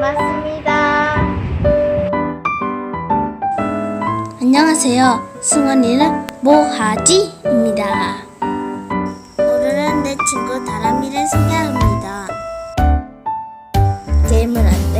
고맙습니다. 안녕하세요. 승원이는 모하지입니다. 오늘은 내 친구 다람이를 소개합니다. 게임을 할 때